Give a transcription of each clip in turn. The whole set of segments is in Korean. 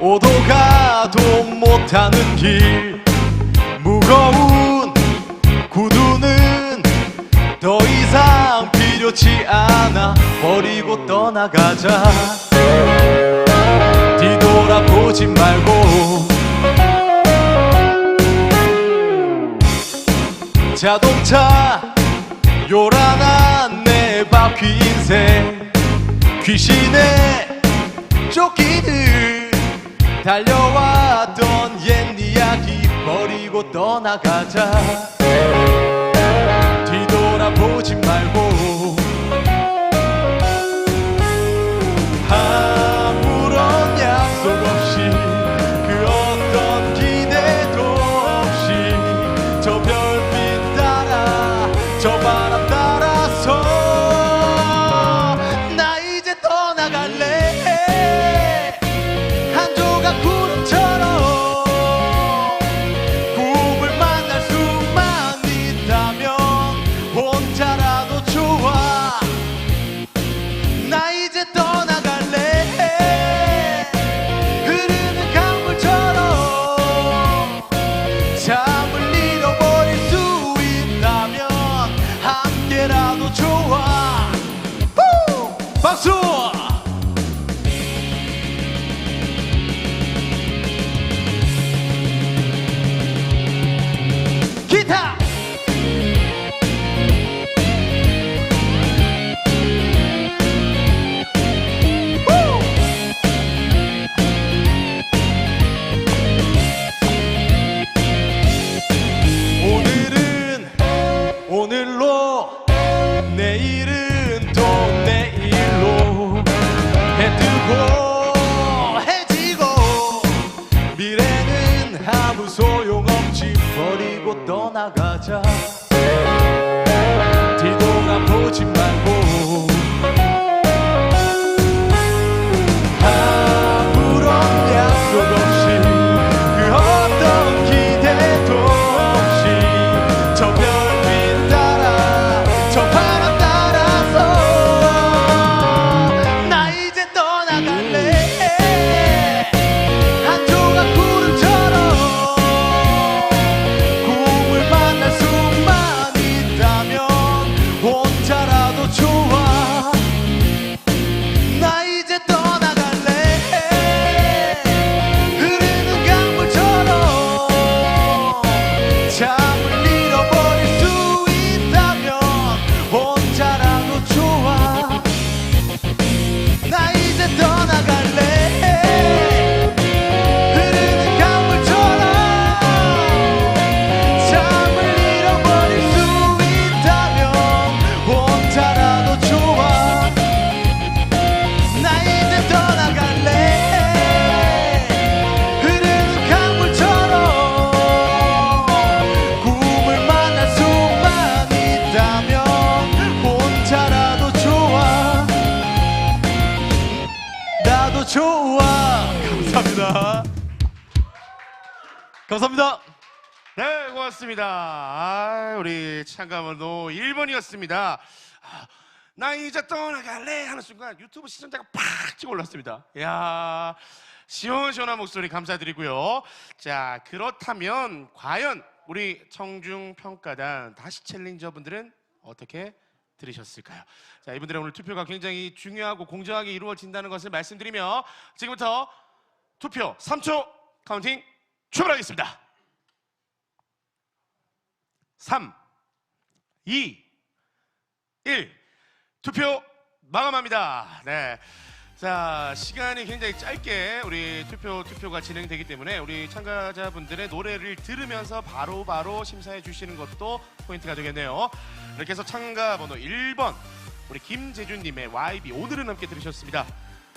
오도 가도 못하는 길. 무거운 구두는 더 이상 필요치 않아. 버리고 떠나가자. 뒤돌아보지 말고. 자동차 요란한 내 바퀴 인생. 귀신의 쫓기듯 달려왔던 옛 이야기 버리고 떠나가자. 뒤돌아보지 말고 고맙습니다. 아, 우리 참가번호 1번이었습니다. 아, 나 이제 떠나갈래 하는 순간 유튜브 시청자가 팍 치고 올랐습니다. 야 시원시원한 목소리 감사드리고요. 자, 그렇다면 과연 우리 청중 평가단 다시 챌린저분들은 어떻게 들으셨을까요? 자, 이분들의 오늘 투표가 굉장히 중요하고 공정하게 이루어진다는 것을 말씀드리며 지금부터 투표 3초 카운팅 출발하겠습니다. 3, 2, 1. 투표 마감합니다. 네. 자, 시간이 굉장히 짧게 우리 투표, 투표가 진행되기 때문에 우리 참가자분들의 노래를 들으면서 바로바로 바로 심사해 주시는 것도 포인트가 되겠네요. 이렇게 해서 참가 번호 1번, 우리 김재준님의 YB 오늘은 함께 들으셨습니다.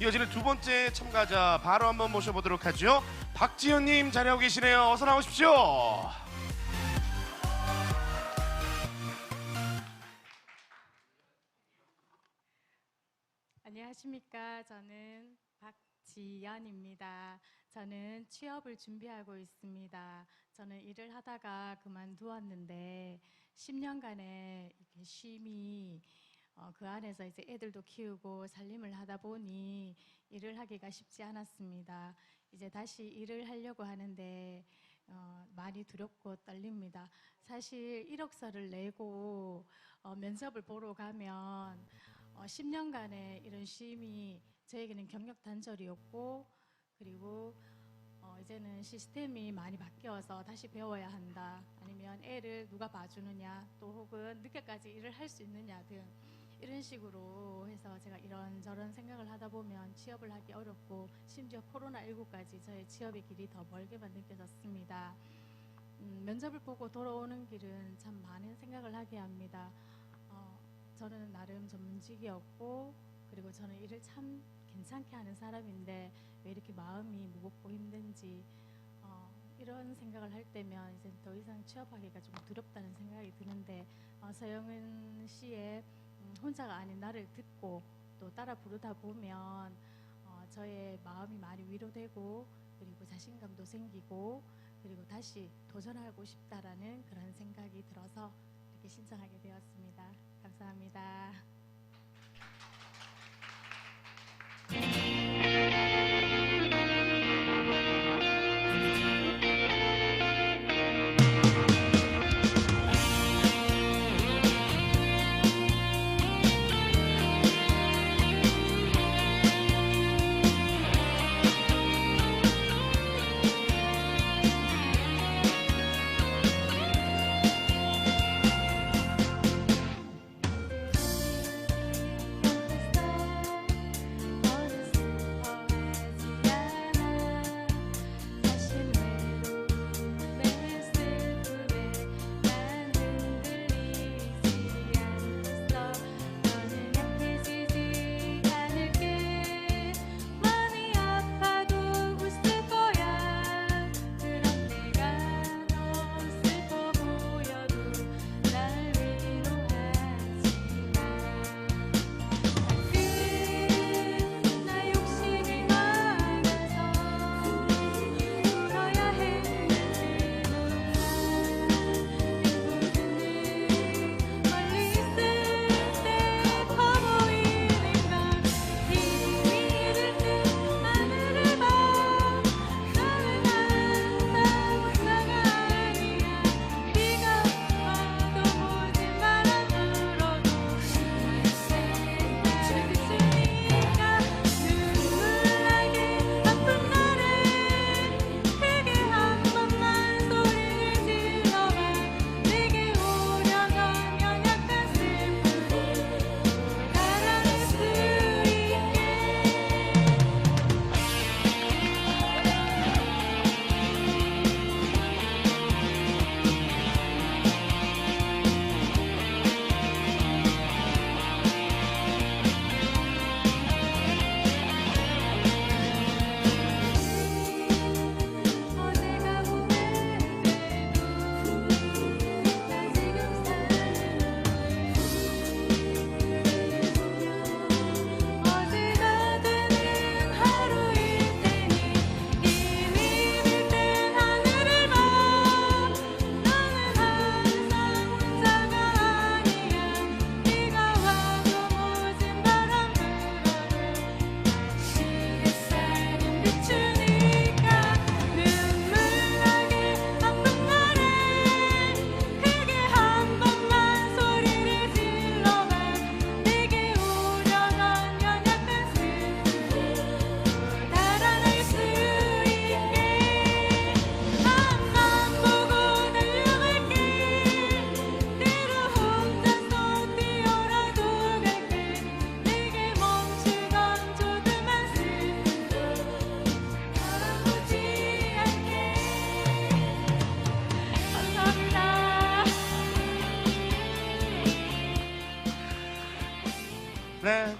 이어지는 두 번째 참가자 바로 한번 모셔보도록 하죠. 박지현님 자리하고 계시네요. 어서 나오십시오. 안녕하십니까. 저는 박지연입니다. 저는 취업을 준비하고 있습니다. 저는 일을 하다가 그만두었는데 10년간의 이렇게 쉼이 어, 그 안에서 이제 애들도 키우고 살림을 하다 보니 일을 하기가 쉽지 않았습니다. 이제 다시 일을 하려고 하는데 어, 많이 두렵고 떨립니다. 사실 이력서를 내고 어, 면접을 보러 가면 어, 10년간의 이런 쉼이 저에게는 경력 단절이었고 그리고 어, 이제는 시스템이 많이 바뀌어서 다시 배워야 한다. 아니면 애를 누가 봐주느냐, 또 혹은 늦게까지 일을 할 수 있느냐 등 이런 식으로 해서 제가 이런저런 생각을 하다 보면 취업을 하기 어렵고 심지어 코로나19까지 저의 취업의 길이 더 멀게만 느껴졌습니다. 음, 면접을 보고 돌아오는 길은 참 많은 생각을 하게 합니다. 어, 저는 나름 전문직이었고 그리고 저는 일을 참 괜찮게 하는 사람인데 왜 이렇게 마음이 무겁고 힘든지 어, 이런 생각을 할 때면 이제 더 이상 취업하기가 좀 두렵다는 생각이 드는데 어, 서영은 씨의 음, 혼자가 아닌 나를 듣고 또 따라 부르다 보면 어, 저의 마음이 많이 위로되고 그리고 자신감도 생기고 그리고 다시 도전하고 싶다라는 그런 생각이 들어서 이렇게 신청하게 되었습니다. 감사합니다.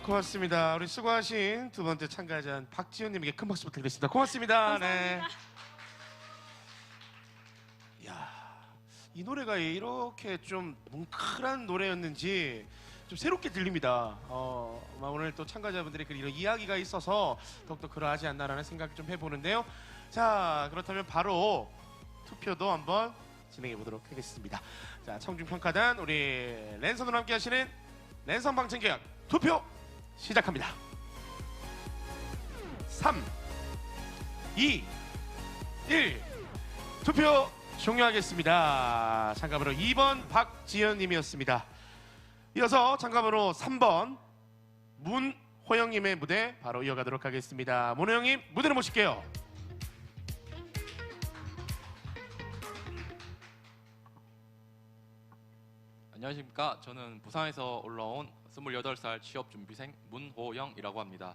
고맙습니다. 우리 수고하신 두 번째 참가자 박지현님에게 큰 박수 부탁드리겠습니다. 고맙습니다. 네. 야, 이 노래가 이렇게 좀 뭉클한 노래였는지 좀 새롭게 들립니다. 어, 오늘 또 참가자분들의 그 이런 이야기가 있어서 더욱더 그러하지 않나라는 생각 좀 해보는데요. 자, 그렇다면 바로 투표도 한번 진행해 보도록 하겠습니다. 자, 청중평가단 우리 랜선으로 함께 하시는 랜선 방청객 투표 시작합니다. 3, 2, 1. 투표 종료하겠습니다. 참가번호 2번 박지연님이었습니다. 이어서 참가번호 3번 문호영님의 무대 바로 이어가도록 하겠습니다. 문호영님 무대로 모실게요. 안녕하십니까. 저는 부산에서 올라온 28살 취업 준비생 문호영이라고 합니다.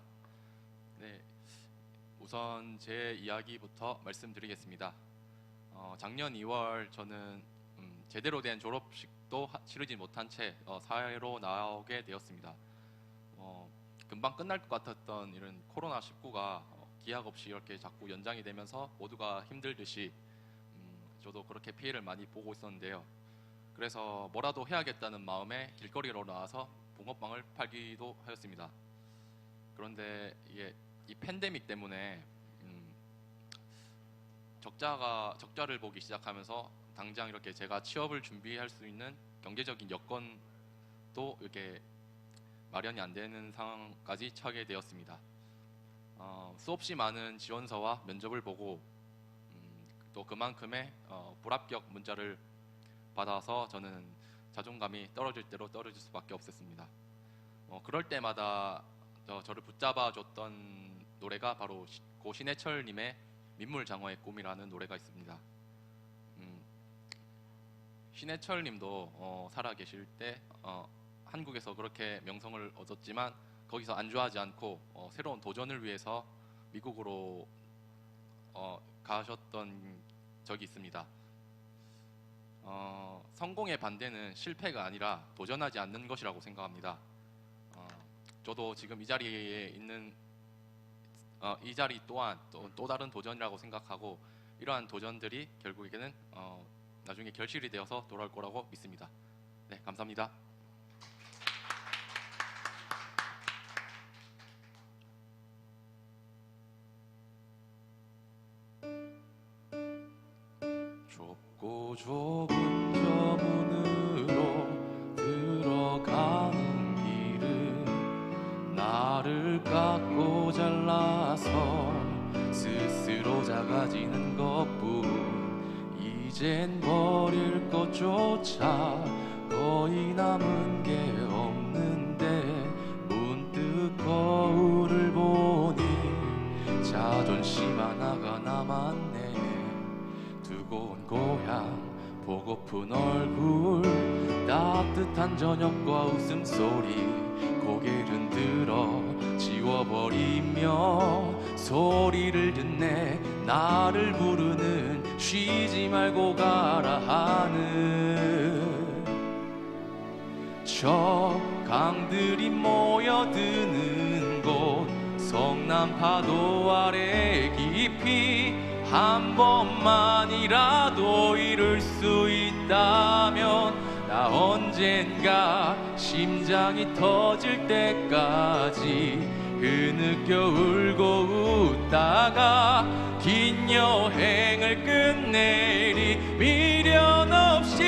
네. 우선 제 이야기부터 말씀드리겠습니다. 어, 작년 2월 저는 음, 제대로 된 졸업식도 하- 치르지 못한 채 어, 사회로 나오게 되었습니다. 어, 금방 끝날 것 같았던 이런 코로나 19가 기약 없이 이렇게 자꾸 연장이 되면서 모두가 힘들듯이 음, 저도 그렇게 피해를 많이 보고 있었는데요. 그래서 뭐라도 해야겠다는 마음에 길거리로 나와서 붕어빵을 팔기도 하였습니다. 그런데 이게 이 팬데믹 때문에 음, 적자가 적자를 보기 시작하면서 당장 이렇게 제가 취업을 준비할 수 있는 경제적인 여건도 이렇게 마련이 안 되는 상황까지 처하게 되었습니다. 어, 수없이 많은 지원서와 면접을 보고 음, 또 그만큼의 어, 불합격 문자를 받아서 저는 자존감이 떨어질 대로 떨어질 수밖에 없었습니다. 어, 그럴 때마다 저, 저를 붙잡아 줬던 노래가 바로 시- 고 신해철님의 민물장어의 꿈이라는 노래가 있습니다. 음, 신해철님도 어, 살아 계실 때 어, 한국에서 그렇게 명성을 얻었지만 거기서 안주하지 않고 어, 새로운 도전을 위해서 미국으로 어, 가셨던 적이 있습니다. 어, 성공의 반대는 실패가 아니라 도전하지 않는 것이라고 생각합니다. 어, 저도 지금 이 자리에 있는 어, 이 자리 또한 또, 또 다른 도전이라고 생각하고 이러한 도전들이 결국에는 어, 나중에 결실이 되어서 돌아올 거라고 믿습니다. 네, 감사합니다. 좁고 좁은 저 문으로 들어가는 길은 나를 깎고 잘라서 스스로 작아지는 것뿐. 이젠 버릴 것조차 거의 남은 게 없는데 문득 거울을 보니 자존심 하나가 남았네. 두 고향 보고픈 얼굴 따뜻한 저녁과 웃음소리 고개를 들어 지워버리며 소리를 듣네. 나를 부르는 쉬지 말고 가라 하는 저 강들이 모여드는 곳 성남 파도 아래 깊이 한 번만이라도 이룰 수 있다면 나 언젠가 심장이 터질 때까지 흐느껴 울고 웃다가 긴 여행을 끝내리 미련 없이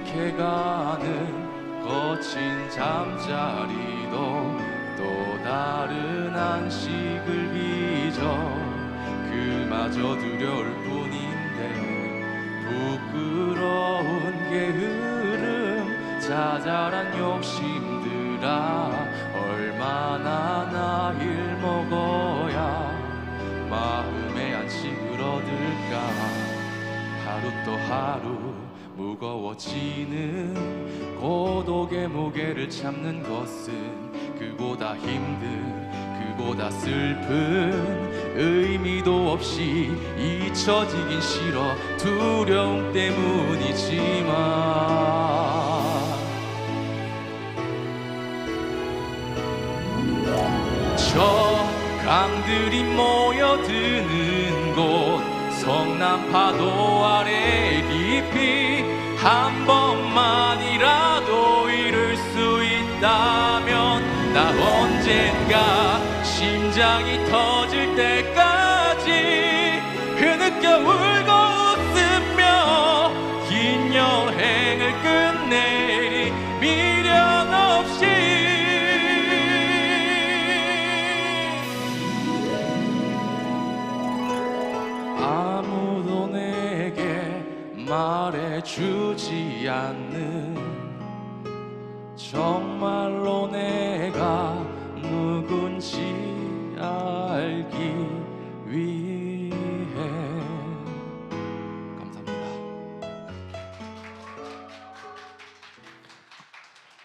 익숙해가는 거친 잠자리도 또 다른 안식을 빚어 그마저 두려울 뿐인데 부끄러운 게으름 자잘한 욕심들아 얼마나 나이를 먹어야 마음의 안식을 얻을까? 하루 또 하루 무거워지는 고독의 무게를 참는 것은 그보다 힘든 그보다 슬픈 의미도 없이 잊혀지긴 싫어 두려움 때문이지만 저 강들이 모여드는 곳 성남 파도 아래 깊이 한 심장이 터질 때까지 그 느껴 울고 웃으며 긴 여행을 끝내리 미련 없이. 아무도 내게 말해주지 않는 정말로 내가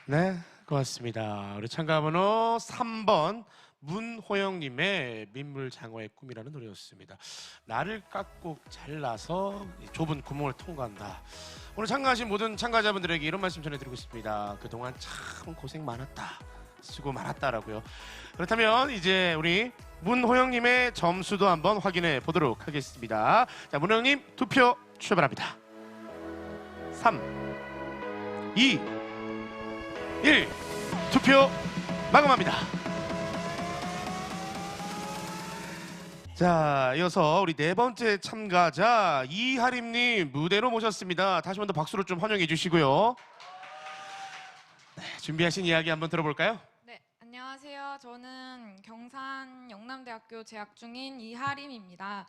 네, 고맙습니다. 우리 참가 번호 3번 문호영님의 민물장어의 꿈이라는 노래였습니다. 나를 깎고 잘라서 이 좁은 구멍을 통과한다. 오늘 참가하신 모든 참가자분들에게 이런 말씀 전해드리고 싶습니다. 그동안 참 고생 많았다. 수고 많았다라고요. 그렇다면 이제 우리 문호영님의 점수도 한번 확인해 보도록 하겠습니다. 자, 문호영님 투표 출발합니다. 3, 2, 1 투표 마감합니다. 자, 이어서 우리 네 번째 참가자 이하림님 무대로 모셨습니다. 다시 한번 더 박수로 좀 환영해 주시고요. 네, 준비하신 이야기 한번 들어볼까요? 네, 안녕하세요. 저는 경산 영남대학교 재학 중인 이하림입니다.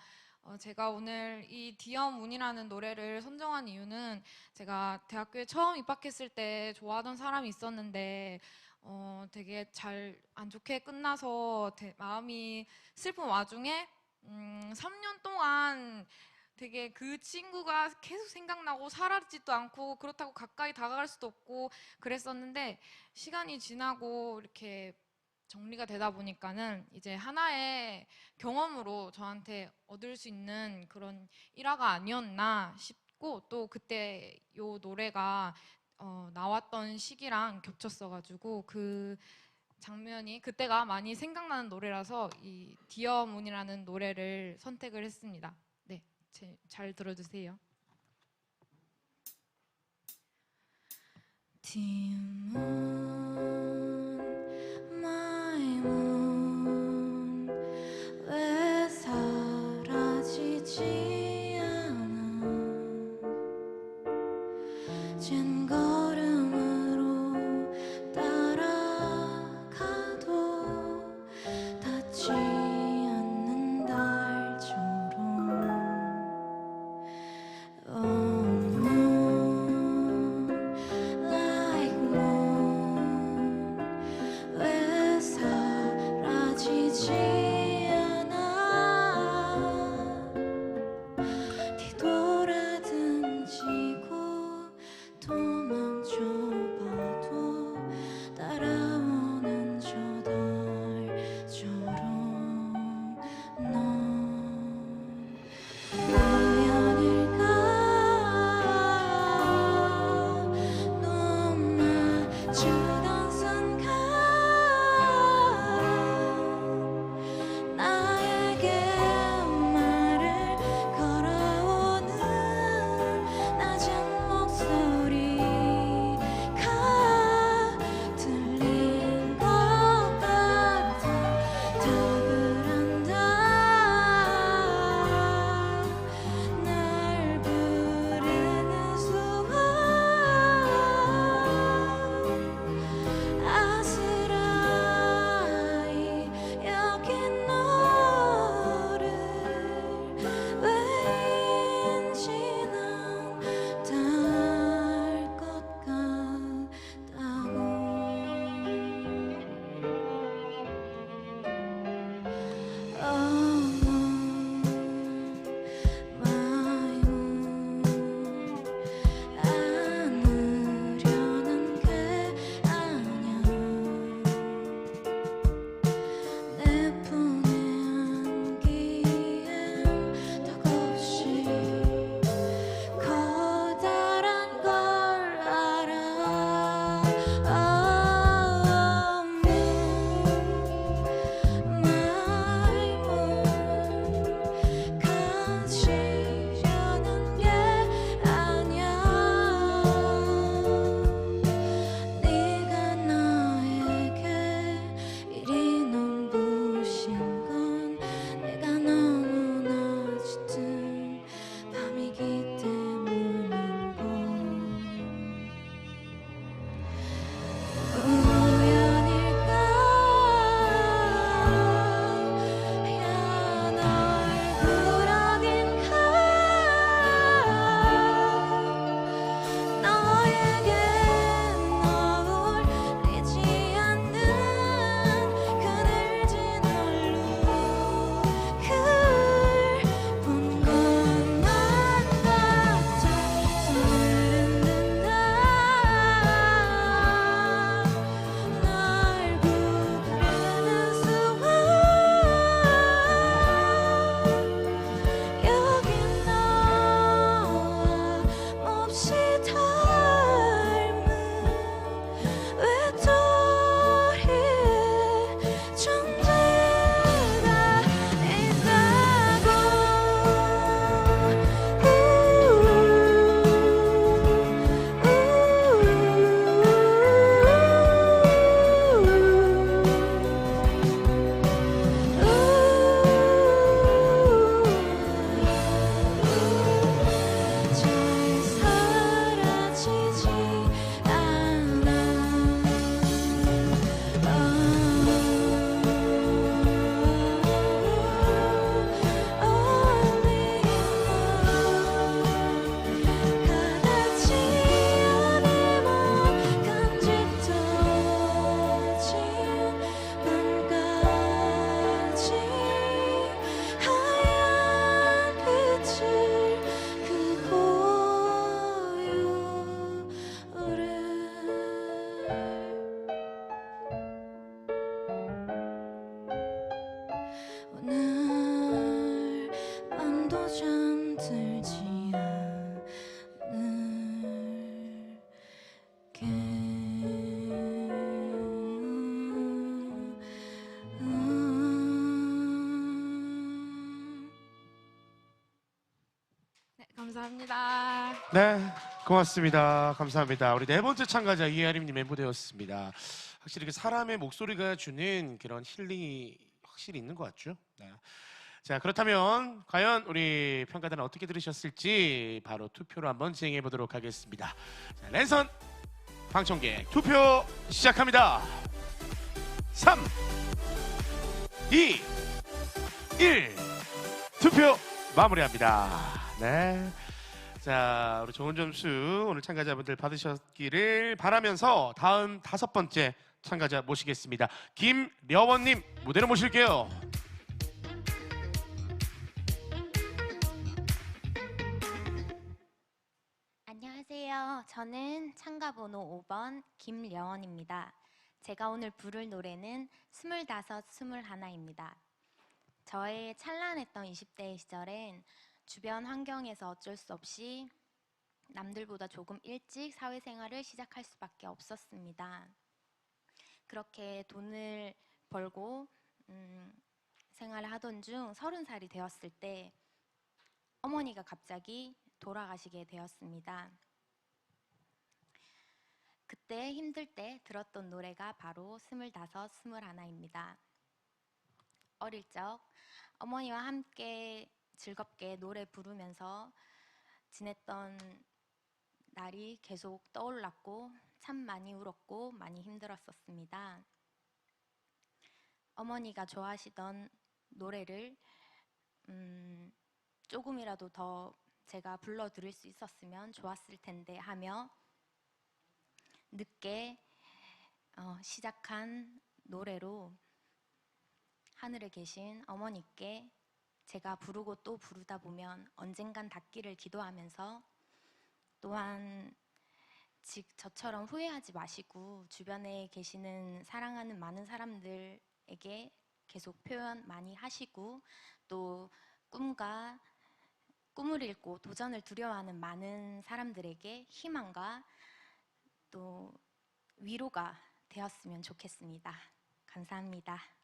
어, 제가 오늘 이 디엄운이라는 노래를 선정한 이유는 제가 대학교에 처음 입학했을 때 좋아하던 사람이 있었는데 어, 되게 잘 안 좋게 끝나서 대- 마음이 슬픈 와중에 음, 3년 동안 되게 그 친구가 계속 생각나고 사라지지도 않고 그렇다고 가까이 다가갈 수도 없고 그랬었는데 시간이 지나고 이렇게 정리가 되다 보니까는 이제 하나의 경험으로 저한테 얻을 수 있는 그런 일화가 아니었나 싶고 또 그때 요 노래가 어, 나왔던 시기랑 겹쳤어가지고 그 장면이 그때가 많이 생각나는 노래라서 이 디어 문이라는 노래를 선택을 했습니다. 네, 제- 잘 들어주세요. 디문 감사합니다. 네, 고맙습니다. 감사합니다. 우리 네 번째 참가자 이하림님의 무대였습니다. 확실히 그 사람의 목소리가 주는 그런 힐링이 확실히 있는 것 같죠. 네. 자 그렇다면 과연 우리 평가단은 어떻게 들으셨을지 바로 투표로 한번 진행해 보도록 하겠습니다. 자, 랜선 방청객 투표 시작합니다. 3, 2, 1 투표 마무리합니다. 네. 자, 우리 좋은 점수 오늘 참가자분들 받으셨기를 바라면서 다음 다섯 번째 참가자 모시겠습니다. 김려원님 무대로 모실게요. 안녕하세요. 저는 참가 번호 5번 김려원입니다. 제가 오늘 부를 노래는 스물다섯, 스물하나입니다. 저의 찬란했던 20대 시절엔 주변 환경에서 어쩔 수 없이 남들보다 조금 일찍 사회생활을 시작할 수밖에 없었습니다. 그렇게 돈을 벌고 음, 생활을 하던 중 서른 살이 되었을 때 어머니가 갑자기 돌아가시게 되었습니다. 그때 힘들 때 들었던 노래가 바로 스물다섯, 스물하나입니다. 어릴 적 어머니와 함께 즐겁게 노래 부르면서 지냈던 날이 계속 떠올랐고 참 많이 울었고 많이 힘들었었습니다. 어머니가 좋아하시던 노래를 음, 조금이라도 더 제가 불러 드릴 수 있었으면 좋았을 텐데 하며 늦게 어, 시작한 노래로 하늘에 계신 어머니께 제가 부르고 또 부르다 보면 언젠간 닿기를 기도하면서 또한 즉 저처럼 후회하지 마시고 주변에 계시는 사랑하는 많은 사람들에게 계속 표현 많이 하시고 또 꿈과 꿈을 잃고 도전을 두려워하는 많은 사람들에게 희망과 또 위로가 되었으면 좋겠습니다. 감사합니다.